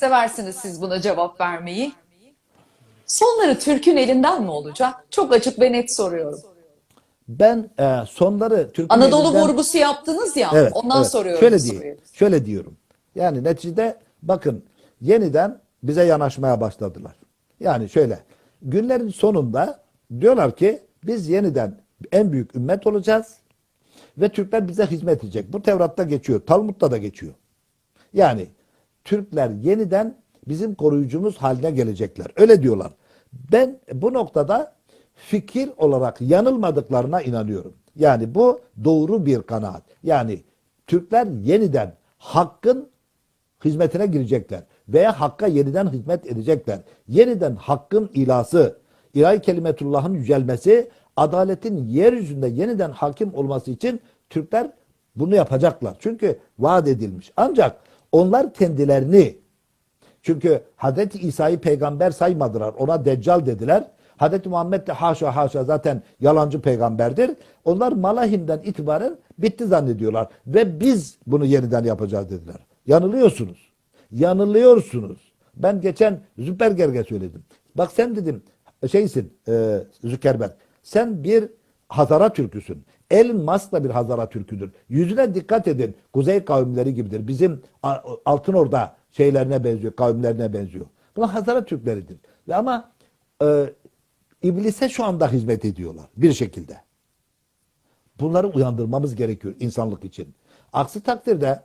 Seversiniz siz buna cevap vermeyi. Sonları Türk'ün elinden mi olacak? Çok açık ve net soruyorum. Ben e, sonları Türk'ün Anadolu elinden- vurgusu yaptınız ya. Evet, ondan evet. soruyorum. Şöyle diyeyim. Şöyle diyorum. Yani neticede bakın yeniden bize yanaşmaya başladılar. Yani şöyle günlerin sonunda diyorlar ki biz yeniden en büyük ümmet olacağız ve Türkler bize hizmet edecek. Bu Tevrat'ta geçiyor. Talmud'da da geçiyor. Yani Türkler yeniden bizim koruyucumuz haline gelecekler. Öyle diyorlar. Ben bu noktada fikir olarak yanılmadıklarına inanıyorum. Yani bu doğru bir kanaat. Yani Türkler yeniden hakkın hizmetine girecekler veya hakka yeniden hizmet edecekler. Yeniden hakkın ilası, ilahi kelimetullah'ın yücelmesi, adaletin yeryüzünde yeniden hakim olması için Türkler bunu yapacaklar. Çünkü vaat edilmiş. Ancak onlar kendilerini çünkü Hazreti İsa'yı peygamber saymadılar. Ona deccal dediler. Hazreti Muhammed de haşa haşa zaten yalancı peygamberdir. Onlar Malahim'den itibaren bitti zannediyorlar. Ve biz bunu yeniden yapacağız dediler. Yanılıyorsunuz. Yanılıyorsunuz. Ben geçen Züpergerge söyledim. Bak sen dedim şeysin e, Zükerberg. Sen bir Hazara Türküsün. Elon Musk da bir Hazara Türküdür. Yüzüne dikkat edin. Kuzey kavimleri gibidir. Bizim Altın Orda şeylerine benziyor, kavimlerine benziyor. Bunlar Hazara Türkleridir. Ve ama e, iblise şu anda hizmet ediyorlar bir şekilde. Bunları uyandırmamız gerekiyor insanlık için. Aksi takdirde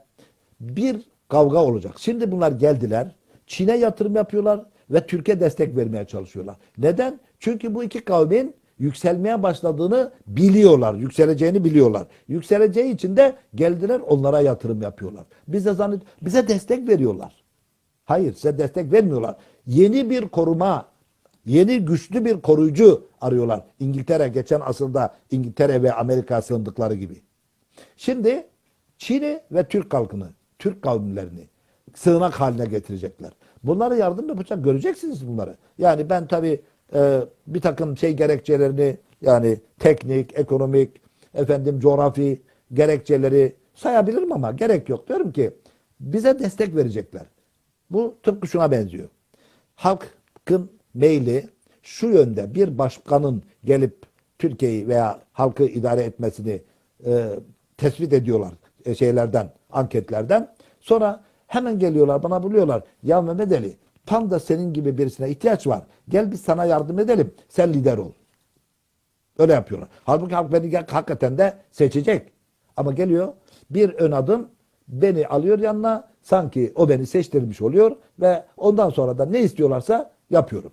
bir kavga olacak. Şimdi bunlar geldiler. Çin'e yatırım yapıyorlar ve Türkiye destek vermeye çalışıyorlar. Neden? Çünkü bu iki kavmin yükselmeye başladığını biliyorlar. Yükseleceğini biliyorlar. Yükseleceği için de geldiler onlara yatırım yapıyorlar. Bize zannet bize destek veriyorlar. Hayır size destek vermiyorlar. Yeni bir koruma, yeni güçlü bir koruyucu arıyorlar. İngiltere geçen asırda İngiltere ve Amerika sığındıkları gibi. Şimdi Çin'i ve Türk halkını, Türk kavimlerini sığınak haline getirecekler. Bunlara yardım yapacak. Göreceksiniz bunları. Yani ben tabii e, bir takım şey gerekçelerini yani teknik, ekonomik, efendim coğrafi gerekçeleri sayabilirim ama gerek yok. Diyorum ki bize destek verecekler. Bu tıpkı şuna benziyor. Halkın meyli şu yönde bir başkanın gelip Türkiye'yi veya halkı idare etmesini e, tespit ediyorlar e, şeylerden, anketlerden. Sonra hemen geliyorlar bana buluyorlar. Ya Mehmet Ali Tam da senin gibi birisine ihtiyaç var. Gel biz sana yardım edelim. Sen lider ol. Öyle yapıyorlar. Halbuki halk beni hakikaten de seçecek. Ama geliyor bir ön adım beni alıyor yanına sanki o beni seçtirmiş oluyor ve ondan sonra da ne istiyorlarsa yapıyorum.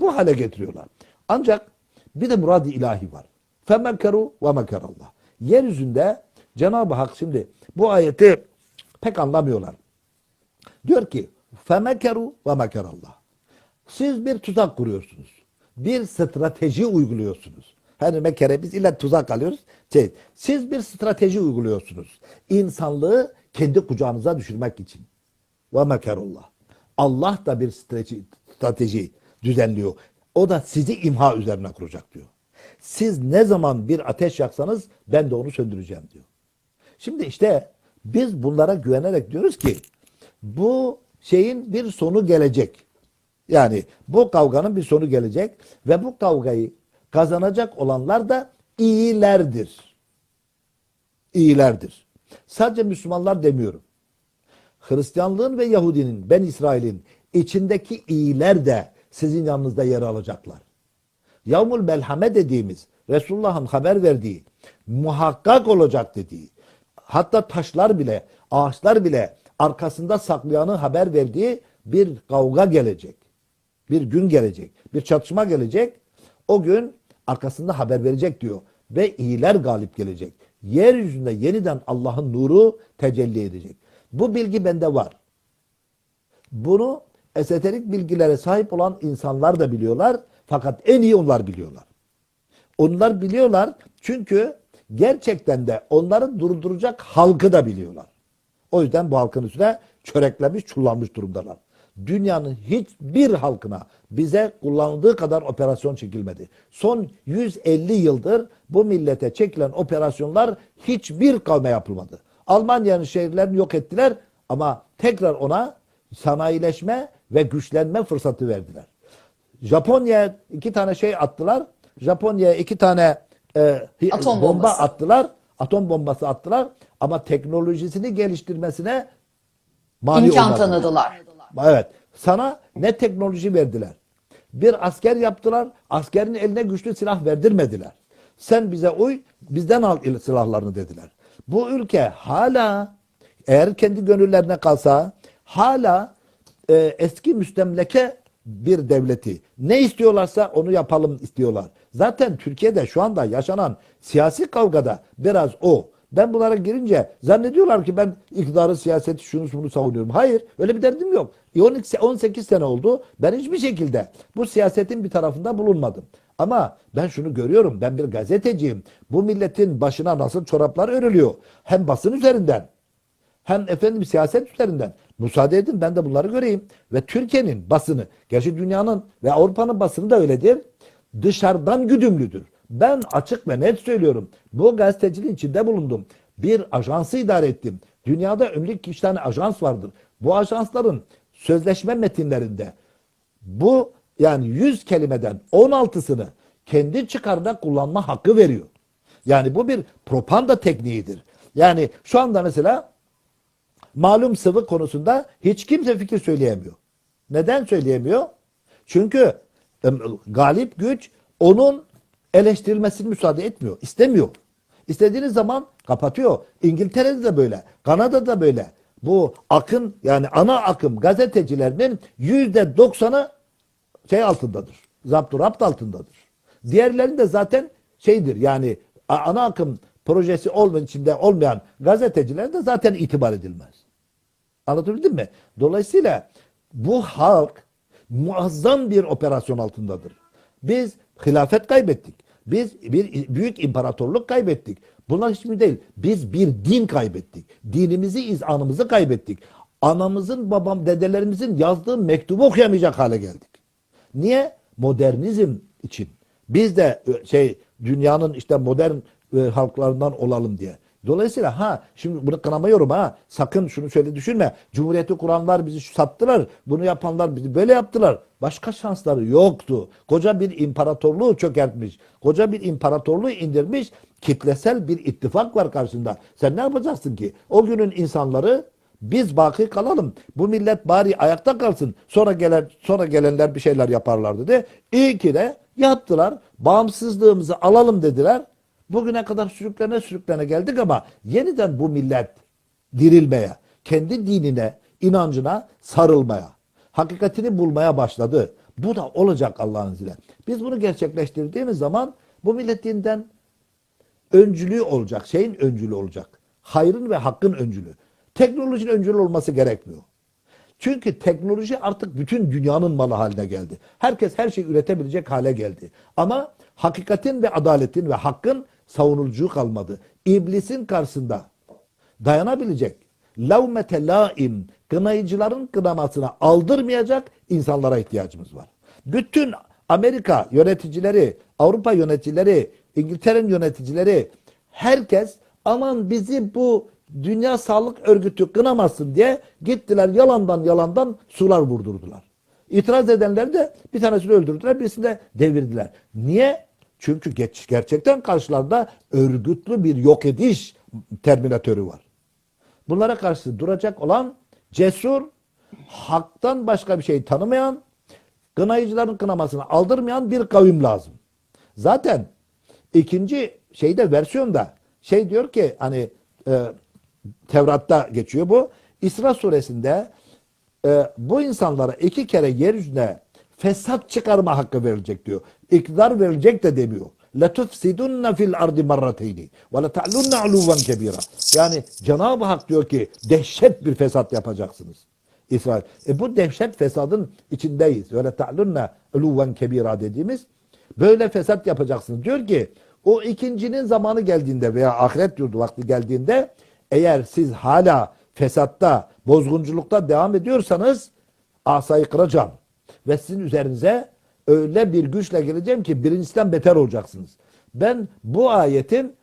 Bu hale getiriyorlar. Ancak bir de murad-ı ilahi var. Femekeru ve mekerallah. Yeryüzünde Cenab-ı Hak şimdi bu ayeti pek anlamıyorlar. Diyor ki Femekeru ve mekerallah. Siz bir tuzak kuruyorsunuz. Bir strateji uyguluyorsunuz. Hani mekere biz ile tuzak alıyoruz. Şey, siz bir strateji uyguluyorsunuz. İnsanlığı kendi kucağınıza düşürmek için. Ve mekerullah. Allah da bir strateji, strateji düzenliyor. O da sizi imha üzerine kuracak diyor. Siz ne zaman bir ateş yaksanız ben de onu söndüreceğim diyor. Şimdi işte biz bunlara güvenerek diyoruz ki bu şeyin bir sonu gelecek. Yani bu kavganın bir sonu gelecek ve bu kavgayı kazanacak olanlar da iyilerdir. İyilerdir. Sadece Müslümanlar demiyorum. Hristiyanlığın ve Yahudinin, Ben İsrail'in içindeki iyiler de sizin yanınızda yer alacaklar. Yavmul Melhame dediğimiz Resulullah'ın haber verdiği muhakkak olacak dediği hatta taşlar bile ağaçlar bile arkasında saklayanı haber verdiği bir kavga gelecek. Bir gün gelecek. Bir çatışma gelecek. O gün arkasında haber verecek diyor. Ve iyiler galip gelecek. Yeryüzünde yeniden Allah'ın nuru tecelli edecek. Bu bilgi bende var. Bunu esoterik bilgilere sahip olan insanlar da biliyorlar. Fakat en iyi onlar biliyorlar. Onlar biliyorlar çünkü gerçekten de onları durduracak halkı da biliyorlar. O yüzden bu halkın üstüne çöreklemiş, çullanmış durumdalar. Dünyanın hiçbir halkına bize kullanıldığı kadar operasyon çekilmedi. Son 150 yıldır bu millete çekilen operasyonlar hiçbir kavme yapılmadı. Almanya'nın şehirlerini yok ettiler ama tekrar ona sanayileşme ve güçlenme fırsatı verdiler. Japonya'ya iki tane şey attılar. Japonya'ya iki tane e, Atom bomba bombası. attılar. Atom bombası attılar. Ama teknolojisini geliştirmesine mani İmkan olmadılar. tanıdılar. Evet. Sana ne teknoloji verdiler. Bir asker yaptılar. Askerin eline güçlü silah verdirmediler. Sen bize uy, bizden al il- silahlarını dediler. Bu ülke hala eğer kendi gönüllerine kalsa hala e, eski müstemleke bir devleti. Ne istiyorlarsa onu yapalım istiyorlar. Zaten Türkiye'de şu anda yaşanan siyasi kavgada biraz o. Ben bunlara girince zannediyorlar ki ben iktidarı, siyaseti, şunu bunu savunuyorum. Hayır öyle bir derdim yok. E, 12 18 sene oldu. Ben hiçbir şekilde bu siyasetin bir tarafında bulunmadım. Ama ben şunu görüyorum. Ben bir gazeteciyim. Bu milletin başına nasıl çoraplar örülüyor. Hem basın üzerinden hem efendim siyaset üzerinden. Müsaade edin ben de bunları göreyim. Ve Türkiye'nin basını, gerçi dünyanın ve Avrupa'nın basını da öyledir. Dışarıdan güdümlüdür. Ben açık ve net söylüyorum. Bu gazeteciliğin içinde bulundum. Bir ajansı idare ettim. Dünyada ömrü iki tane ajans vardır. Bu ajansların sözleşme metinlerinde bu yani 100 kelimeden 16'sını kendi çıkarına kullanma hakkı veriyor. Yani bu bir propaganda tekniğidir. Yani şu anda mesela malum sıvı konusunda hiç kimse fikir söyleyemiyor. Neden söyleyemiyor? Çünkü galip güç onun eleştirilmesini müsaade etmiyor, istemiyor. İstediğiniz zaman kapatıyor. İngiltere'de de böyle, Kanada'da da böyle. Bu akın yani ana akım gazetecilerinin yüzde doksanı şey altındadır. Zapturapt altındadır. Diğerlerinin de zaten şeydir yani ana akım projesi olmayan içinde olmayan gazetecilerin de zaten itibar edilmez. Anlatabildim mi? Dolayısıyla bu halk muazzam bir operasyon altındadır. Biz hilafet kaybettik. Biz bir büyük imparatorluk kaybettik. Bunlar hiç mi değil? Biz bir din kaybettik. Dinimizi, izanımızı kaybettik. Anamızın, babam, dedelerimizin yazdığı mektubu okuyamayacak hale geldik. Niye? Modernizm için. Biz de e, şey dünyanın işte modern e, halklarından olalım diye. Dolayısıyla ha şimdi bunu kınamıyorum ha. Sakın şunu şöyle düşünme. Cumhuriyeti kuranlar bizi sattılar. Bunu yapanlar bizi böyle yaptılar. Başka şansları yoktu. Koca bir imparatorluğu çökertmiş. Koca bir imparatorluğu indirmiş. Kitlesel bir ittifak var karşında. Sen ne yapacaksın ki? O günün insanları biz baki kalalım. Bu millet bari ayakta kalsın. Sonra gelen sonra gelenler bir şeyler yaparlar dedi. İyi ki de yaptılar. Bağımsızlığımızı alalım dediler. Bugüne kadar sürüklene sürüklene geldik ama yeniden bu millet dirilmeye, kendi dinine, inancına sarılmaya, hakikatini bulmaya başladı. Bu da olacak Allah'ın izniyle. Biz bunu gerçekleştirdiğimiz zaman bu milletinden öncülüğü olacak. Şeyin öncülüğü olacak. Hayrın ve hakkın öncülüğü. Teknolojinin öncülü olması gerekmiyor. Çünkü teknoloji artık bütün dünyanın malı haline geldi. Herkes her şeyi üretebilecek hale geldi. Ama hakikatin ve adaletin ve hakkın savunulcuğu kalmadı. İblisin karşısında dayanabilecek, lavmete laim, kınayıcıların kınamasına aldırmayacak insanlara ihtiyacımız var. Bütün Amerika yöneticileri, Avrupa yöneticileri, İngiltere'nin yöneticileri, herkes aman bizi bu Dünya Sağlık Örgütü kınamasın diye gittiler yalandan yalandan sular vurdurdular. İtiraz edenler de bir tanesini öldürdüler, birisini de devirdiler. Niye? Çünkü gerçekten karşılarında örgütlü bir yok ediş terminatörü var. Bunlara karşı duracak olan cesur, haktan başka bir şey tanımayan, kınayıcıların kınamasını aldırmayan bir kavim lazım. Zaten ikinci şeyde versiyonda şey diyor ki hani e, Tevrat'ta geçiyor bu. İsra suresinde e, bu insanlara iki kere yeryüzüne fesat çıkarma hakkı verilecek diyor. İktidar verilecek de demiyor. لَتُفْسِدُنَّ فِي الْاَرْضِ مَرَّتَيْنِ وَلَتَعْلُنَّ عُلُوًا كَبِيرًا Yani Cenab-ı Hak diyor ki dehşet bir fesat yapacaksınız. İsrail. E bu dehşet fesadın içindeyiz. Öyle ta'lunna uluven kebira dediğimiz böyle fesat yapacaksınız. Diyor ki o ikincinin zamanı geldiğinde veya ahiret yurdu vakti geldiğinde eğer siz hala fesatta, bozgunculukta devam ediyorsanız asayı kıracağım. Ve sizin üzerinize öyle bir güçle geleceğim ki birincisinden beter olacaksınız. Ben bu ayetin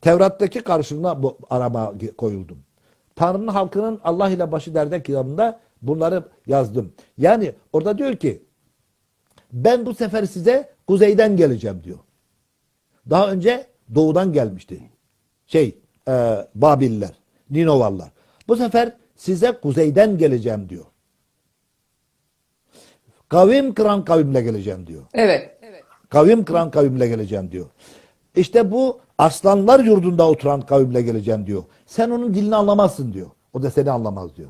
Tevrat'taki karşılığına bu arama koyuldum. Tanrı'nın halkının Allah ile başı derde kitabında Bunları yazdım. Yani orada diyor ki ben bu sefer size kuzeyden geleceğim diyor. Daha önce doğudan gelmişti. Şey, e, Babiller, Ninovalılar. Bu sefer size kuzeyden geleceğim diyor. Kavim kıran kavimle geleceğim diyor. Evet. Kavim kıran kavimle geleceğim diyor. İşte bu aslanlar yurdunda oturan kavimle geleceğim diyor. Sen onun dilini anlamazsın diyor. O da seni anlamaz diyor.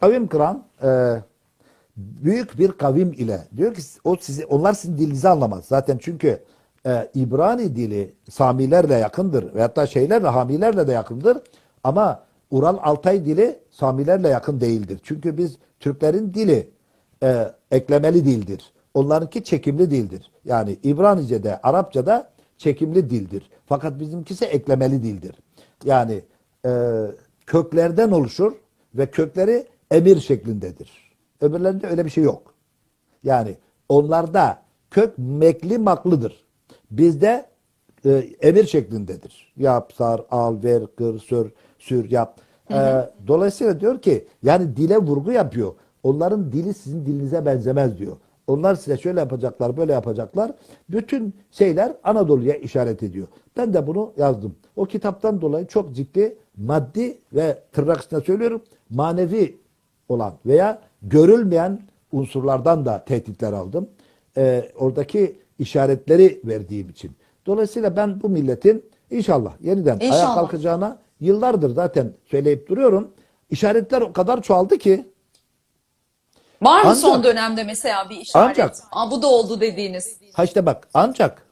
Kavim kıran e, büyük bir kavim ile diyor ki o sizi onlar sizin dilinizi anlamaz. Zaten çünkü e, İbrani dili Samilerle yakındır ve hatta şeylerle Hamilerle de yakındır. Ama Ural Altay dili Samilerle yakın değildir. Çünkü biz Türklerin dili e, eklemeli dildir. Onlarınki çekimli dildir. Yani İbranice'de, Arapça'da çekimli dildir. Fakat bizimkisi eklemeli dildir. Yani e, köklerden oluşur ve kökleri emir şeklindedir. Öbürlerinde öyle bir şey yok. Yani onlarda kök mekli maklıdır. Bizde e, emir şeklindedir. Yap, sar, al, ver, kır, sür, sür, yap. E, dolayısıyla diyor ki yani dile vurgu yapıyor. Onların dili sizin dilinize benzemez diyor. Onlar size şöyle yapacaklar, böyle yapacaklar. Bütün şeyler Anadolu'ya işaret ediyor. Ben de bunu yazdım. O kitaptan dolayı çok ciddi maddi ve tırnak içinde söylüyorum manevi olan veya görülmeyen unsurlardan da tehditler aldım. Ee, oradaki işaretleri verdiğim için. Dolayısıyla ben bu milletin inşallah yeniden ayağa İnşallah. kalkacağına yıllardır zaten söyleyip duruyorum. İşaretler o kadar çoğaldı ki Var mı Ancak- son dönemde mesela bir işaret? Ancak- Aa, bu da oldu dediğiniz. Ha işte bak ancak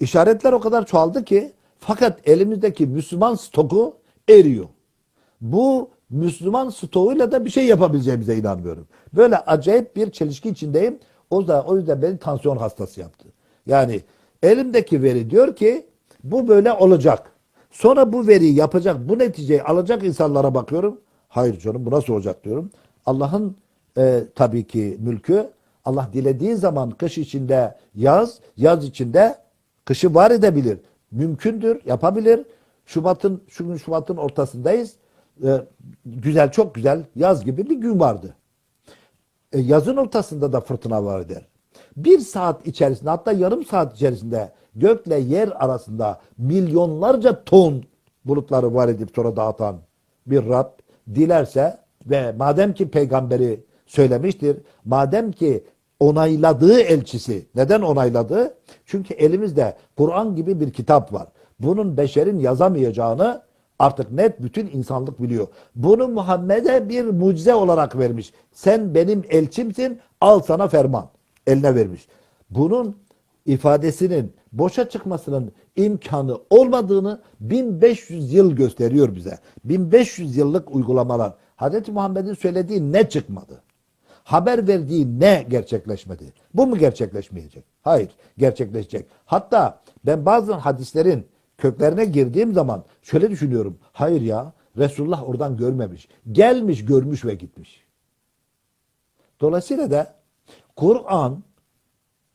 işaretler o kadar çoğaldı ki fakat elimizdeki Müslüman stoku eriyor. Bu Müslüman stoğuyla da bir şey yapabileceğimize inanmıyorum. Böyle acayip bir çelişki içindeyim. O da o yüzden beni tansiyon hastası yaptı. Yani elimdeki veri diyor ki bu böyle olacak. Sonra bu veriyi yapacak, bu neticeyi alacak insanlara bakıyorum. Hayır canım bu nasıl olacak diyorum. Allah'ın e, tabii ki mülkü Allah dilediği zaman kış içinde yaz, yaz içinde kışı var edebilir. Mümkündür, yapabilir. Şubat'ın şu gün Şubat'ın ortasındayız. Ee, güzel, çok güzel yaz gibi bir gün vardı. E, yazın ortasında da fırtına var eder. Bir saat içerisinde hatta yarım saat içerisinde gökle yer arasında milyonlarca ton bulutları var edip sonra dağıtan bir Rab dilerse ve madem ki peygamberi söylemiştir, madem ki onayladığı elçisi, neden onayladı? Çünkü elimizde Kur'an gibi bir kitap var. Bunun beşerin yazamayacağını Artık net bütün insanlık biliyor. Bunu Muhammed'e bir mucize olarak vermiş. Sen benim elçimsin, al sana ferman. Eline vermiş. Bunun ifadesinin boşa çıkmasının imkanı olmadığını 1500 yıl gösteriyor bize. 1500 yıllık uygulamalar. Hz. Muhammed'in söylediği ne çıkmadı? Haber verdiği ne gerçekleşmedi? Bu mu gerçekleşmeyecek? Hayır, gerçekleşecek. Hatta ben bazı hadislerin köklerine girdiğim zaman şöyle düşünüyorum. Hayır ya, Resulullah oradan görmemiş. Gelmiş, görmüş ve gitmiş. Dolayısıyla da Kur'an,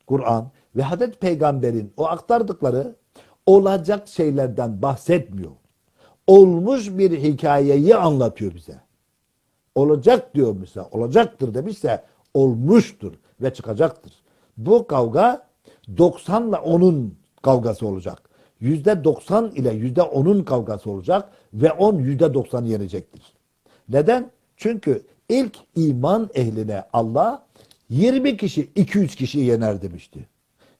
Kur'an ve Hazreti Peygamber'in o aktardıkları olacak şeylerden bahsetmiyor. Olmuş bir hikayeyi anlatıyor bize. Olacak diyor mesela, olacaktır demişse olmuştur ve çıkacaktır. Bu kavga 90 ile 10'un kavgası olacak. %90 ile %10'un kavgası olacak ve 10 %90'ı yenecektir. Neden? Çünkü ilk iman ehline Allah 20 kişi 200 kişiyi yener demişti.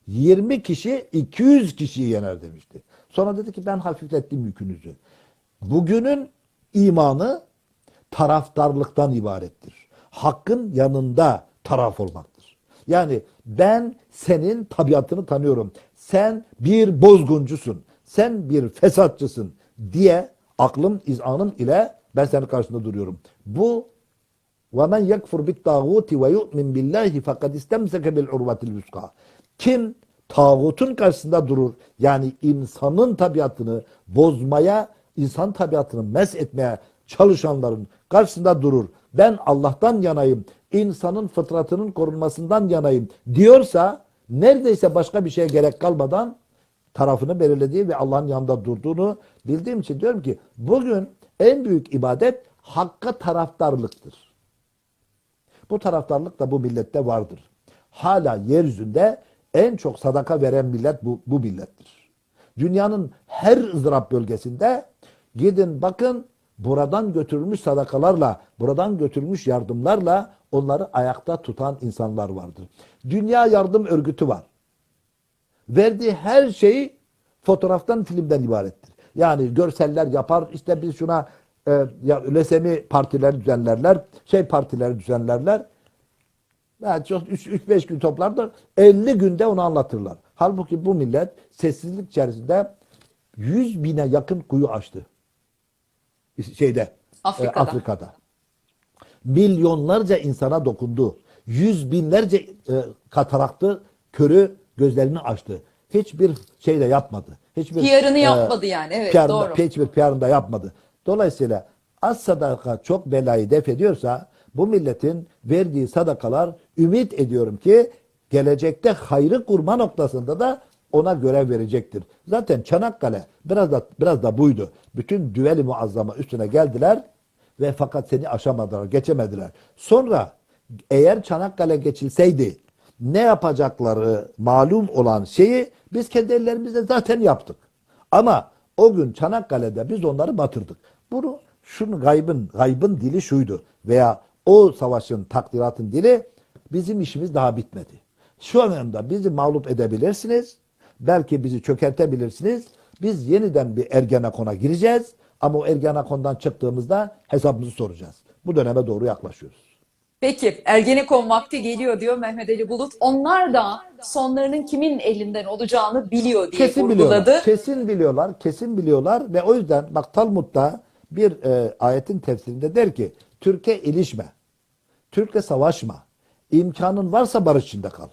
20 kişi 200 kişiyi yener demişti. Sonra dedi ki ben hafiflettim yükünüzü. Bugünün imanı taraftarlıktan ibarettir. Hakkın yanında taraf olmaktır. Yani ben senin tabiatını tanıyorum. Sen bir bozguncusun. Sen bir fesatçısın diye aklım, izanım ile ben senin karşısında duruyorum. Bu وَمَنْ يَكْفُرْ بِالطَّاغُوتِ وَيُؤْمِنْ بِاللّٰهِ فَقَدْ اِسْتَمْسَكَ بِالْعُرْوَةِ الْوُسْقَى Kim tağutun karşısında durur, yani insanın tabiatını bozmaya, insan tabiatını mes etmeye çalışanların karşısında durur. Ben Allah'tan yanayım, insanın fıtratının korunmasından yanayım diyorsa, neredeyse başka bir şeye gerek kalmadan tarafını belirlediği ve Allah'ın yanında durduğunu bildiğim için diyorum ki bugün en büyük ibadet hakka taraftarlıktır. Bu taraftarlık da bu millette vardır. Hala yeryüzünde en çok sadaka veren millet bu, bu millettir. Dünyanın her ızdırap bölgesinde gidin bakın buradan götürülmüş sadakalarla, buradan götürülmüş yardımlarla onları ayakta tutan insanlar vardır. Dünya Yardım Örgütü var. Verdiği her şeyi fotoğraftan, filmden ibarettir. Yani görseller yapar, işte biz şuna e, ya, lösemi partileri düzenlerler, şey partileri düzenlerler. Yani çok 3-5 gün toplarlar, 50 günde onu anlatırlar. Halbuki bu millet sessizlik içerisinde 100 bine yakın kuyu açtı. Şeyde, Afrika'da. e, Afrika'da. Milyonlarca insana dokundu. Yüz binlerce e, kataraktı, körü gözlerini açtı. Hiçbir şey de yapmadı. Hiçbir PR'ını e, yapmadı yani, evet, PR'ını doğru. Hiçbir PR'ını da yapmadı. Dolayısıyla az sadaka çok belayı def ediyorsa bu milletin verdiği sadakalar ümit ediyorum ki gelecekte hayrı kurma noktasında da ona görev verecektir. Zaten Çanakkale biraz da biraz da buydu. Bütün düveli muazzama üstüne geldiler ve fakat seni aşamadılar, geçemediler. Sonra eğer Çanakkale geçilseydi ne yapacakları malum olan şeyi biz kendi ellerimizle zaten yaptık. Ama o gün Çanakkale'de biz onları batırdık. Bunu şunu gaybın gaybın dili şuydu veya o savaşın takdiratın dili bizim işimiz daha bitmedi. Şu anda bizi mağlup edebilirsiniz. Belki bizi çökertebilirsiniz. Biz yeniden bir Ergenekon'a gireceğiz. Ama o Ergenekon'dan çıktığımızda hesabımızı soracağız. Bu döneme doğru yaklaşıyoruz. Peki Ergenekon vakti geliyor diyor Mehmet Ali Bulut. Onlar da sonlarının kimin elinden olacağını biliyor diye Kesin vurguladı. biliyorlar. Kesin biliyorlar. Kesin biliyorlar ve o yüzden bak Talmud'da bir e, ayetin tefsirinde der ki Türkiye ilişme. Türk'le savaşma. İmkanın varsa barış içinde kal.